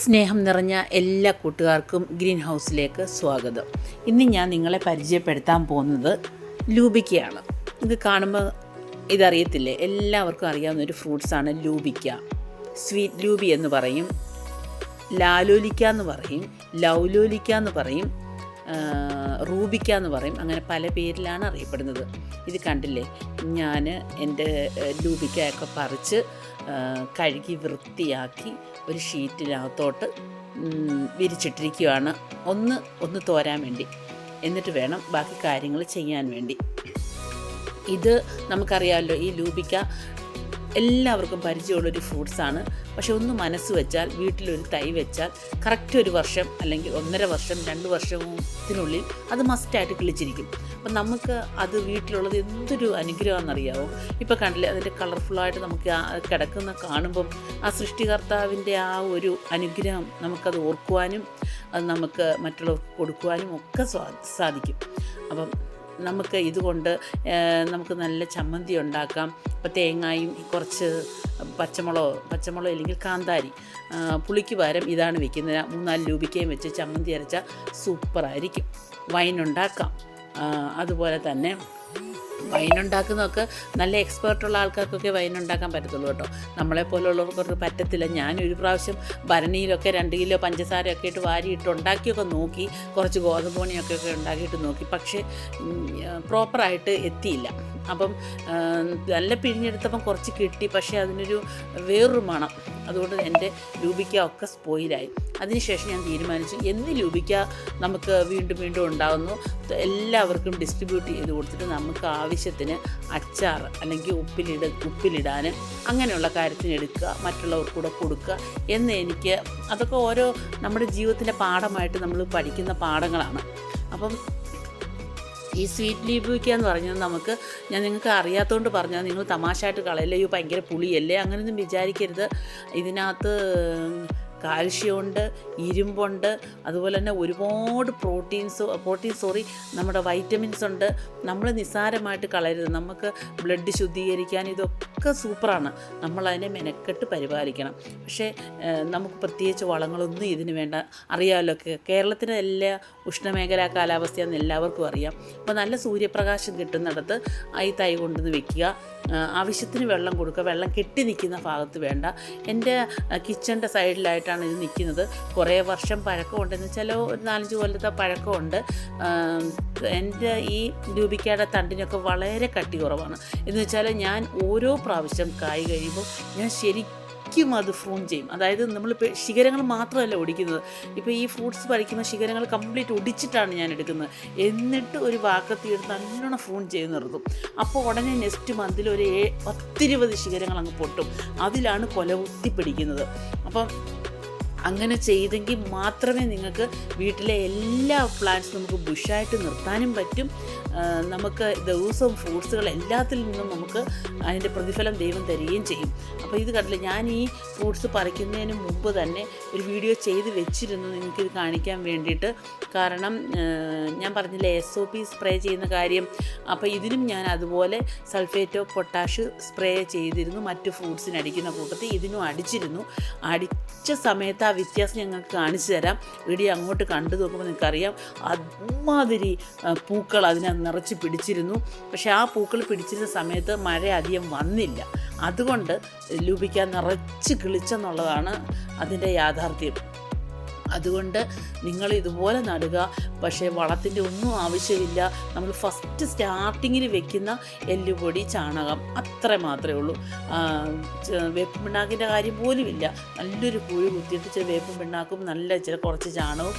സ്നേഹം നിറഞ്ഞ എല്ലാ കൂട്ടുകാർക്കും ഗ്രീൻ ഹൗസിലേക്ക് സ്വാഗതം. ഇന്ന് ഞാൻ നിങ്ങളെ പരിചയപ്പെടുത്താൻ പോകുന്നത് ലൂബിക്കയാണ്. ഇത് കാണുമ്പോൾ ഇതറിയത്തില്ലേ? എല്ലാവർക്കും അറിയാവുന്ന ഒരു ഫ്രൂട്ട്സാണ് ലൂബിക്ക. സ്വീറ്റ് ലൂബി എന്ന് പറയും. ലാലോലിക്ക എന്ന് പറയും. ലൗലോലിക്ക എന്ന് പറയും. റൂബിക്ക എന്ന് പറയും. അങ്ങനെ പല പേരിലാണ് അറിയപ്പെടുന്നത്. ഇത് കണ്ടില്ലേ? ഞാൻ എന്റെ ലൂബിക്കയൊക്കെ പറിച്ച് കഴുകി വൃത്തിയാക്കി ഒരു ഷീറ്റിനകത്തോട്ട് വിരിച്ചിട്ടിരിക്കുകയാണ് ഒന്ന് ഒന്ന് തോരാൻ വേണ്ടി. എന്നിട്ട് വേണം ബാക്കി കാര്യങ്ങൾ ചെയ്യാൻ വേണ്ടി. ഇത് നമുക്കറിയാമല്ലോ ഈ ലൂബിക്ക എല്ലാവർക്കും പരിചയമുള്ളൊരു ഫ്രൂട്ട്സാണ്. പക്ഷെ ഒന്ന് മനസ്സ് വെച്ചാൽ വീട്ടിലൊരു തൈ വെച്ചാൽ കറക്റ്റ് ഒരു വർഷം അല്ലെങ്കിൽ ഒന്നര വർഷം രണ്ട് വർഷത്തിനുള്ളിൽ അത് മസ്റ്റായിട്ട് കിളിച്ചിരിക്കും. അപ്പം നമുക്ക് അത് വീട്ടിലുള്ളത് എന്തൊരു അനുഗ്രഹമാണെന്നറിയാമോ ഇപ്പോൾ കണ്ടില്ലേ അതിന്റെ കളർഫുള്ളായിട്ട് നമുക്ക് കിടക്കുന്ന കാണുമ്പം ആ സൃഷ്ടികർത്താവിന്റെ ആ ഒരു അനുഗ്രഹം നമുക്കത് ഓർക്കുവാനും അത് നമുക്ക് മറ്റുള്ളവർക്ക് കൊടുക്കുവാനും ഒക്കെ സാധിക്കും. അപ്പം നമുക്ക് ഇതുകൊണ്ട് നമുക്ക് നല്ല ചമ്മന്തി ഉണ്ടാക്കാം. ഇപ്പോൾ തേങ്ങായും കുറച്ച് പച്ചമുളകോ പച്ചമുളക് അല്ലെങ്കിൽ കാന്താരി. പുളിക്ക് പകരം ഇതാണ് വെക്കുന്നത്. മൂന്നാൽ രൂപയ്ക്കേം വെച്ച് ചമ്മന്തി അരച്ചാൽ സൂപ്പറായിരിക്കും. വൈൻ ഉണ്ടാക്കാം. അതുപോലെ തന്നെ വൈൻ ഉണ്ടാക്കുന്നതൊക്കെ നല്ല എക്സ്പേർട്ടുള്ള ആൾക്കാർക്കൊക്കെ വൈൻ ഉണ്ടാക്കാൻ പറ്റത്തുള്ളൂ കേട്ടോ. നമ്മളെ പോലുള്ളവർക്കൊക്കെ പറ്റത്തില്ല. ഞാൻ ഒരു പ്രാവശ്യം ഭരണിയിലൊക്കെ രണ്ട് കിലോ പഞ്ചസാരയൊക്കെ ഇട്ട് വാരിയിട്ട് ഉണ്ടാക്കിയൊക്കെ നോക്കി കുറച്ച് ഗോതമ്പ് പണിയൊക്കെ ഉണ്ടാക്കിയിട്ട് നോക്കി. പക്ഷേ പ്രോപ്പറായിട്ട് എത്തിയില്ല. അപ്പം നല്ല പിഴിഞ്ഞെടുത്തപ്പം കുറച്ച് കിട്ടി. പക്ഷേ അതിനൊരു വേറൊരു മണം. അതുകൊണ്ട് എന്റെ രൂപിക്ക ഒക്കെ സ്പോയിലായി അതിനുശേഷം ഞാൻ തീരുമാനിച്ചു. എന്ന് രൂപിക്ക നമുക്ക് വീണ്ടും വീണ്ടും ഉണ്ടാകുന്നു എല്ലാവർക്കും ഡിസ്ട്രിബ്യൂട്ട് ചെയ്ത് കൊടുത്തിട്ട് നമുക്ക് ആവശ്യത്തിന് അച്ചാർ അല്ലെങ്കിൽ ഉപ്പിലിട ഉപ്പിലിടാൻ അങ്ങനെയുള്ള കാര്യത്തിന് എടുക്കുക മറ്റുള്ളവർക്ക് കൂടെ കൊടുക്കുക എന്ന് എനിക്ക് അതൊക്കെ ഓരോ നമ്മുടെ ജീവിതത്തിന്റെ പാഠമായിട്ട് നമ്മൾ പഠിക്കുന്ന പാഠങ്ങളാണ്. അപ്പം ഈ സ്വീറ്റ് ലീബിക്ക എന്ന് പറഞ്ഞത് നമുക്ക് ഞാൻ നിങ്ങൾക്ക് അറിയാത്തതുകൊണ്ട് പറഞ്ഞാൽ നിങ്ങൾ തമാശയായിട്ട് കളയല്ലേ ഭയങ്കര പുളിയല്ലേ അങ്ങനെയൊന്നും വിചാരിക്കരുത്. ഇതിനകത്ത് കാൽഷ്യമുണ്ട് ഇരുമ്പുണ്ട് അതുപോലെ തന്നെ ഒരുപാട് പ്രോട്ടീൻസ് പ്രോട്ടീൻ സോറി നമ്മുടെ വൈറ്റമിൻസ് ഉണ്ട്. നമ്മൾ നിസ്സാരമായിട്ട് കളയരുത്. നമുക്ക് ബ്ലഡ് ശുദ്ധീകരിക്കാൻ ഇതൊക്കെ സൂപ്പറാണ്. നമ്മളതിനെ മെനക്കെട്ട് പരിപാലിക്കണം. പക്ഷേ നമുക്ക് പ്രത്യേകിച്ച് വളങ്ങളൊന്നും ഇതിന് വേണ്ട. അറിയാമല്ലോ കേ- കേരളത്തിന് എല്ലാ ഉഷ്ണമേഖലാ കാലാവസ്ഥയാണെന്ന് എല്ലാവർക്കും അറിയാം. അപ്പോൾ നല്ല സൂര്യപ്രകാശം കിട്ടുന്നിടത്ത് ഈ തൈ കൊണ്ടുവന്ന് വെക്കുക. ആവശ്യത്തിന് വെള്ളം കൊടുക്കുക. വെള്ളം കെട്ടി നിൽക്കുന്ന ഭാഗത്ത് വേണ്ട. എന്റെ കിച്ചന്റെ സൈഡിലായിട്ടാണ് ഇത് നിൽക്കുന്നത്. കുറേ വർഷം പഴക്കമുണ്ടെന്ന് വെച്ചാൽ ഒരു നാലഞ്ച് കൊല്ലത്തെ പഴക്കമുണ്ട്. എന്റെ ഈ രൂപിക്കയുടെ തണ്ടിനൊക്കെ വളരെ കട്ടി കുറവാണ്. എന്ന് വെച്ചാൽ ഞാൻ ഓരോ പ്രാവശ്യം കായ് കഴിയുമ്പോൾ ഞാൻ ശരിക്കും അത് ഫ്രൂൺ ചെയ്യും. അതായത് നമ്മൾ ശിഖരങ്ങൾ മാത്രമല്ല ഒടിക്കുന്നത്. ഇപ്പോൾ ഈ ഫ്രൂട്ട്സ് പറിക്കുന്ന ശിഖരങ്ങൾ കംപ്ലീറ്റ് ഒടിച്ചിട്ടാണ് ഞാൻ എടുക്കുന്നത്. എന്നിട്ട് ഒരു വാക്കത്തി എടുത്ത് നല്ലോണം ഫ്രൂൺ ചെയ്ത് നിർത്തും. അപ്പോൾ ഉടനെ നെക്സ്റ്റ് മന്തിൽ ഒരു പത്തിരുപത് ശിഖരങ്ങൾ അങ്ങ് പൊട്ടും. അതിലാണ് കൊലകുത്തി പിടിക്കുന്നത്. അപ്പം അങ്ങനെ ചെയ്തെങ്കിൽ മാത്രമേ നിങ്ങൾക്ക് വീട്ടിലെ എല്ലാ പ്ലാന്റ്സും നമുക്ക് ബുഷായിട്ട് നിർത്താനും പറ്റും. നമുക്ക് ദിവസവും ഫ്രൂട്ട്സുകൾ എല്ലാത്തിൽ നിന്നും നമുക്ക് അതിന്റെ പ്രതിഫലം ദൈവം തരികയും ചെയ്യും. അപ്പോൾ ഇത് കണ്ടില്ല ഞാൻ ഈ ഫ്രൂട്ട്സ് പറിക്കുന്നതിന് മുമ്പ് തന്നെ ഒരു വീഡിയോ ചെയ്ത് വെച്ചിരുന്നു നിങ്ങൾക്കിത് കാണിക്കാൻ വേണ്ടിയിട്ട്. കാരണം ഞാൻ പറഞ്ഞില്ലേ എസ് ഒ പി സ്പ്രേ ചെയ്യുന്ന കാര്യം. അപ്പോൾ ഇതിനും ഞാൻ അതുപോലെ സൾഫേറ്റോ പൊട്ടാഷ് സ്പ്രേ ചെയ്തിരുന്നു. മറ്റ് ഫ്രൂട്ട്സിന് അടിക്കുന്ന കൂട്ടത്തിൽ ഇതിനും അടിച്ചിരുന്നു. അടിച്ച സമയത്ത് വ്യത്യാസം ഞങ്ങൾക്ക് കാണിച്ചു തരാം. വീഡിയോ അങ്ങോട്ട് കണ്ടു നോക്കുമ്പോൾ നിങ്ങൾക്കറിയാം. അമ്മാതിരി പൂക്കൾ അതിനെ നിറച്ച് പിടിച്ചിരുന്നു. പക്ഷേ ആ പൂക്കൾ പിടിച്ചിരുന്ന സമയത്ത് മഴ അധികം വന്നില്ല. അതുകൊണ്ട് ലൂപിക്കാൻ നിറച്ച് കിളിച്ചെന്നുള്ളതാണ് അതിന്റെ യാഥാർത്ഥ്യം. അതുകൊണ്ട് നിങ്ങൾ ഇതുപോലെ നടുക. പക്ഷേ വളത്തിന്റെ ഒന്നും ആവശ്യമില്ല. നമ്മൾ ഫസ്റ്റ് സ്റ്റാർട്ടിങ്ങിൽ വെക്കുന്ന എല്ലുപൊടി ചാണകം അത്ര മാത്രമേ ഉള്ളൂ. വേപ്പും പിണ്ണാക്കിന്റെ കാര്യം പോലുമില്ല. നല്ലൊരു പുഴു കുത്തിയിട്ട് വേപ്പും പിണ്ണാക്കും നല്ല ചില കുറച്ച് ചാണകവും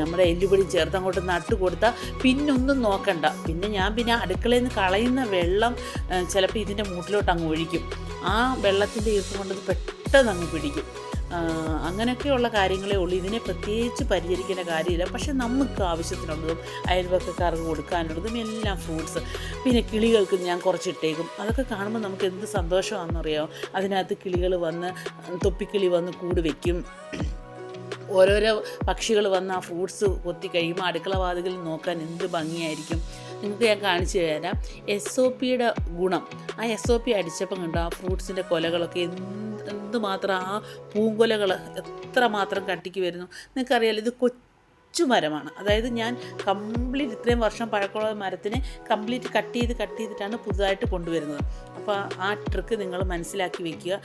നമ്മുടെ എല്ലുപൊടി ചേർത്ത് അങ്ങോട്ട് നട്ട് കൊടുത്താൽ പിന്നൊന്നും നോക്കണ്ട. പിന്നെ ഞാൻ പിന്നെ അടുക്കളയിൽ നിന്ന് കളയുന്ന വെള്ളം ചിലപ്പോൾ ഇതിന്റെ മൂട്ടിലോട്ട് അങ്ങ് ഒഴിക്കും. ആ വെള്ളത്തിന്റെ ഈർപ്പം കൊണ്ടത് പെട്ടെന്ന് അങ്ങ് പിടിക്കും. അങ്ങനെയൊക്കെയുള്ള കാര്യങ്ങളേ ഉള്ളൂ. ഇതിനെ പ്രത്യേകിച്ച് പരിചരിക്കേണ്ട കാര്യമില്ല. പക്ഷെ നമുക്ക് ആവശ്യത്തിനുള്ളതും അയൽവക്കക്കാർക്ക് കൊടുക്കാനുള്ളതും എല്ലാം ഫ്രൂട്ട്സ് പിന്നെ കിളികൾക്ക് ഞാൻ കുറച്ചിട്ടേക്കും. അതൊക്കെ കാണുമ്പോൾ നമുക്ക് എന്ത് സന്തോഷമാണെന്നറിയാമോ അതിനകത്ത് കിളികൾ വന്ന് തൊപ്പിക്കിളി വന്ന് കൂട് വയ്ക്കും ഓരോരോ പക്ഷികൾ വന്ന് ആ ഫ്രൂട്ട്സ് കൊത്തി കഴിയുമ്പോൾ അടുക്കള വാതികളിൽ നോക്കാൻ എന്ത് ഭംഗിയായിരിക്കും. നിങ്ങൾക്ക് ഞാൻ കാണിച്ചു തരാം. എസ് ഒ പിയുടെ ഗുണം. ആ എസ് ഒ പി അടിച്ചപ്പം കണ്ടോ ആ ഫ്രൂട്ട്സിന്റെ കൊലകളൊക്കെ എന്ത് എന്തുമാത്രം ആ പൂങ്കൊലകൾ എത്ര മാത്രം കട്ടിക്ക് വരുന്നു. നിങ്ങൾക്കറിയാലോ ഇത് കൊച്ചു മരമാണ് അതായത് ഞാൻ കംപ്ലീറ്റ് ഇത്രയും വർഷം പഴക്കമുള്ള മരത്തിനെ കംപ്ലീറ്റ് കട്ട് ചെയ്ത് കട്ട് ചെയ്തിട്ടാണ് പുതുതായിട്ട് കൊണ്ടുവരുന്നത്. അപ്പോൾ ആ ട്രിക്ക് നിങ്ങൾ മനസ്സിലാക്കി വെക്കുക.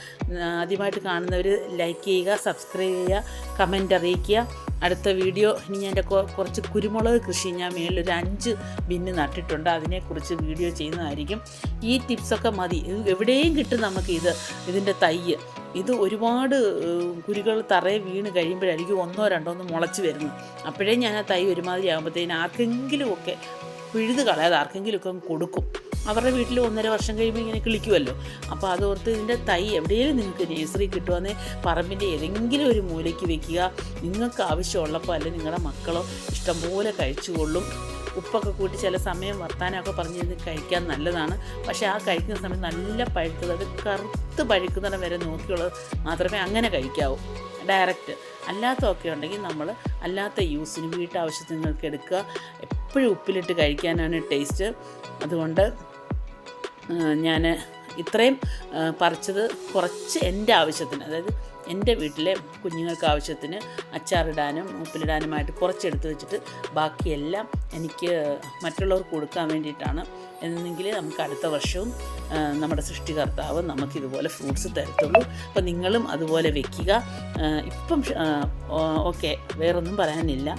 ആദ്യമായിട്ട് കാണുന്നവർ ലൈക്ക് ചെയ്യുക സബ്സ്ക്രൈബ് ചെയ്യുക കമന്റ് അറിയിക്കുക. അടുത്ത വീഡിയോ ഇനി ഞാൻ എന്റെ കുറച്ച് കുരുമുളക് കൃഷി ഞാൻ മേലൊരു അഞ്ച് ബിന്ന് നട്ടിട്ടുണ്ട്. അതിനെക്കുറിച്ച് വീഡിയോ ചെയ്യുന്നതായിരിക്കും. ഈ ടിപ്സൊക്കെ മതി. എവിടെയും കിട്ടും നമുക്ക് ഇത് ഇതിന്റെ തയ്യ്. ഇത് ഒരുപാട് കുരുകൾ തറയെ വീണ് കഴിയുമ്പോഴായിരിക്കും ഒന്നോ രണ്ടോ ഒന്ന് മുളച്ച് വരുന്നു അപ്പോഴേ ഞാൻ ആ തൈ ഒരുമാതിരി ആകുമ്പോഴത്തേന് ആർക്കെങ്കിലുമൊക്കെ പിഴുത് കളയാതെ ആർക്കെങ്കിലുമൊക്കെ കൊടുക്കും. അവരുടെ വീട്ടിൽ ഒന്നര വർഷം കഴിയുമ്പോൾ ഇങ്ങനെ കിളിക്കുമല്ലോ അപ്പോൾ അതോർത്ത് ഇതിന്റെ തൈ എവിടെയെങ്കിലും നിങ്ങൾക്ക് നേഴ്സറി കിട്ടുവാന്നേ പറമ്പിന്റെ ഏതെങ്കിലും ഒരു മൂലയ്ക്ക് വെക്കുക. നിങ്ങൾക്ക് ആവശ്യമുള്ളപ്പോൾ അല്ലെങ്കിൽ നിങ്ങളുടെ മക്കളോ ഇഷ്ടംപോലെ കഴിച്ചുകൊള്ളും. ഉപ്പൊക്കെ കൂട്ടി ചില സമയം വർത്താനമൊക്കെ പറഞ്ഞിരുന്ന് കഴിക്കാൻ നല്ലതാണ്. പക്ഷേ ആ കഴിക്കുന്ന സമയത്ത് നല്ല പഴുത്തത് അത് കറുത്ത് പഴുക്കുന്നിടം വരെ നോക്കിയുള്ളത് മാത്രമേ അങ്ങനെ കഴിക്കാവൂ. ഡയറക്റ്റ്. അല്ലാത്തതൊക്കെ ഉണ്ടെങ്കിൽ നമ്മൾ അല്ലാത്ത യൂസിന് വീട്ടാവശ്യങ്ങൾക്ക് എടുക്കുക. എപ്പോഴും ഉപ്പിലിട്ട് കഴിക്കാനാണ് ടേസ്റ്റ്. അതുകൊണ്ട് ഞാൻ ഇത്രയും പറിച്ചത് കുറച്ച് എന്റെ ആവശ്യത്തിന്. അതായത് എന്റെ വീട്ടിലെ കുഞ്ഞുങ്ങൾക്ക് ആവശ്യത്തിന് അച്ചാറിടാനും ഉപ്പിലിടാനുമായിട്ട് കുറച്ചെടുത്ത് വെച്ചിട്ട് ബാക്കിയെല്ലാം എനിക്ക് മറ്റുള്ളവർക്ക് കൊടുക്കാൻ വേണ്ടിയിട്ടാണ്. എന്നെങ്കിൽ നമുക്ക് അടുത്ത വർഷവും നമ്മുടെ സൃഷ്ടികർത്താവ് നമുക്കിതുപോലെ ഫ്രൂട്ട്സ് തരത്തുള്ളൂ. അപ്പോൾ നിങ്ങളും അതുപോലെ വെക്കുക. ഇപ്പം ഓക്കെ വേറൊന്നും പറയാനില്ല.